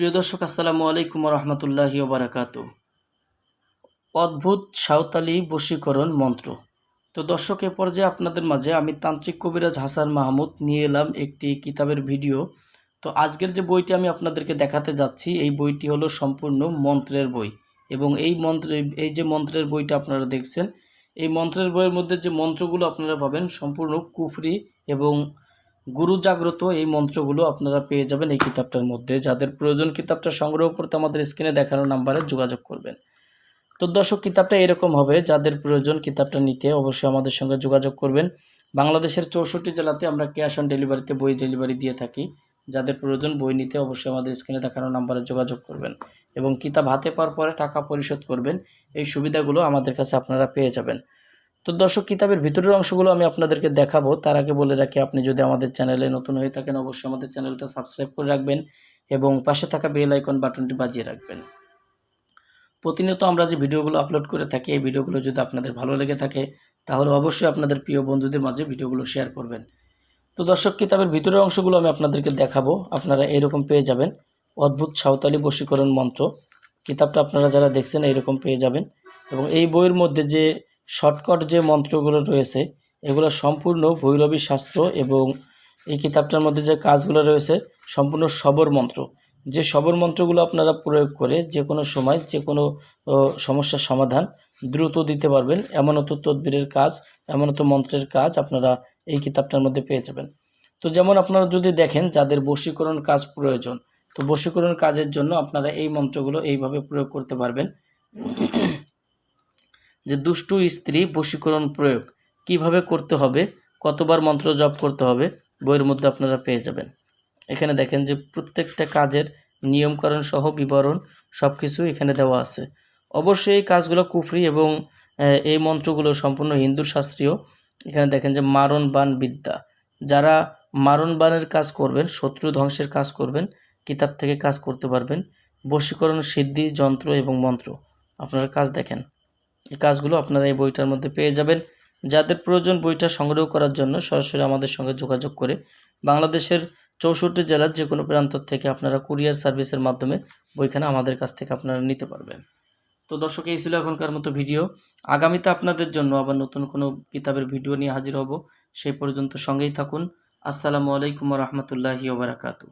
প্রিয় দর্শক, আসসালামু আলাইকুম রহমতুল্লাহি ওবরাকাত অদ্ভুত সাঁওতালি বশীকরণ মন্ত্র। তো দর্শক, এ পর্যায়ে আপনাদের মাঝে আমি তান্ত্রিক কবিরাজ হাসান মাহমুদ নিয়ে এলাম একটি কিতাবের ভিডিও। তো আজকের যে বইটি আমি আপনাদেরকে দেখাতে যাচ্ছি, এই বইটি হলো সম্পূর্ণ মন্ত্রের বই। এবং এই মন্ত্র, এই যে মন্ত্রের বইটা আপনারা দেখছেন, এই মন্ত্রের বইয়ের মধ্যে যে মন্ত্রগুলো আপনারা পাবেন, সম্পূর্ণ কুফরি এবং গুরু জাগ্রত এই মন্ত্রগুলো আপনারা পেয়ে যাবেন এই কিতাবটার মধ্যে। যাদের প্রয়োজন কিতাবটা সংগ্রহ করতে আমাদের স্ক্রিনে দেখানো নাম্বারে যোগাযোগ করবেন। তো দর্শক, কিতাবটা এরকম হবে, যাদের প্রয়োজন কিতাবটা নিতে অবশ্যই আমাদের সঙ্গে যোগাযোগ করবেন। বাংলাদেশের চৌষট্টি জেলাতে আমরা ক্যাশ অন ডেলিভারিতে বই ডেলিভারি দিয়ে থাকি। যাদের প্রয়োজন বই নিতে অবশ্যই আমাদের স্ক্রিনে দেখানো নাম্বারে যোগাযোগ করবেন এবং কিতাব হাতে পাওয়ার পরে টাকা পরিশোধ করবেন। এই সুবিধাগুলো আমাদের কাছে আপনারা পেয়ে যাবেন। তো দর্শক, কিতাবের ভিতরের অংশগুলো আমি আপনাদেরকে দেখাবো। তার আগে বলে রাখি, আপনি যদি আমাদের চ্যানেলে নতুন হয়ে থাকেন, অবশ্যই আমাদের চ্যানেলটা সাবস্ক্রাইব করে রাখবেন এবং পাশে থাকা বেল আইকন বাটনটি বাজিয়ে রাখবেন। প্রতিনিয়ত আমরা যে ভিডিওগুলো আপলোড করে থাকি, এই ভিডিওগুলো যদি আপনাদের ভালো লেগে থাকে, তাহলে অবশ্যই আপনাদের প্রিয় বন্ধুদের মাঝে ভিডিওগুলো শেয়ার করবেন। তো দর্শক, কিতাবের ভিতরের অংশগুলো আমি আপনাদেরকে দেখাবো। আপনারা এরকম পেয়ে যাবেন। অদ্ভুত সাঁওতালি বশীকরণ মন্ত্র। কিতাবটা আপনারা যারা দেখছেন এইরকম পেয়ে যাবেন। এবং এই বইয়ের মধ্যে যে শর্টকাট যে মন্ত্রগুলো রয়েছে, এগুলো সম্পূর্ণ ভৈরবী শাস্ত্র এবং এই কিতাবটার মধ্যে যে কাজগুলো রয়েছে, সম্পূর্ণ সবর মন্ত্র। যে সবর মন্ত্রগুলো আপনারা প্রয়োগ করে যে কোনো সময়, যে কোনো সমস্যার সমাধান দ্রুত দিতে পারবেন। এমনত তদবিরের কাজ এমনত মন্ত্রের কাজ আপনারা এই কিতাবটার মধ্যে পেয়ে যাবেন। তো যেমন আপনারা যদি দেখেন যাদের বশীকরণ কাজ প্রয়োজন, তো বশীকরণ কাজের জন্য আপনারা এই মন্ত্রগুলো এইভাবে প্রয়োগ করতে পারবেন। যে দুষ্টু স্ত্রী বশীকরণ প্রয়োগ কীভাবে করতে হবে, কতবার মন্ত্র জপ করতে হবে, বইয়ের মধ্যে আপনারা পেয়ে যাবেন। এখানে দেখেন যে প্রত্যেকটা কাজের নিয়মকরণ সহ বিবরণ সব কিছু এখানে দেওয়া আছে। অবশ্যই এই কাজগুলো কুফরি এবং এই মন্ত্রগুলো সম্পূর্ণ হিন্দু শাস্ত্রীয়। এখানে দেখেন যে মারণ বান বিদ্যা যারা মারণ বানের কাজ করবেন, শত্রু ধ্বংসের কাজ করবেন, কিতাব থেকে কাজ করতে পারবেন। বশীকরণ সিদ্ধি, যন্ত্র এবং মন্ত্র। আপনারা কাজ দেখেন। এই কাজগুলো আপনারা এই বইটার মধ্যে পেয়ে যাবেন। যাদের প্রয়োজন বইটা সংগ্রহ করার জন্য সরাসরি আমাদের সঙ্গে যোগাযোগ করে বাংলাদেশের চৌষট্টি জেলার যে কোনো প্রান্ত থেকে আপনারা কুরিয়ার সার্ভিসের মাধ্যমে বইখানা আমাদের কাছ থেকে আপনারা নিতে পারবেন। তো দর্শক, এই ছিল এখনকার মতো ভিডিও। আগামীতে আপনাদের জন্য আবার নতুন কোনো কিতাবের ভিডিও নিয়ে হাজির হব। সেই পর্যন্ত সঙ্গেই থাকুন। আসসালামু আলাইকুম রহমতুল্লাহি ওবরাকাতু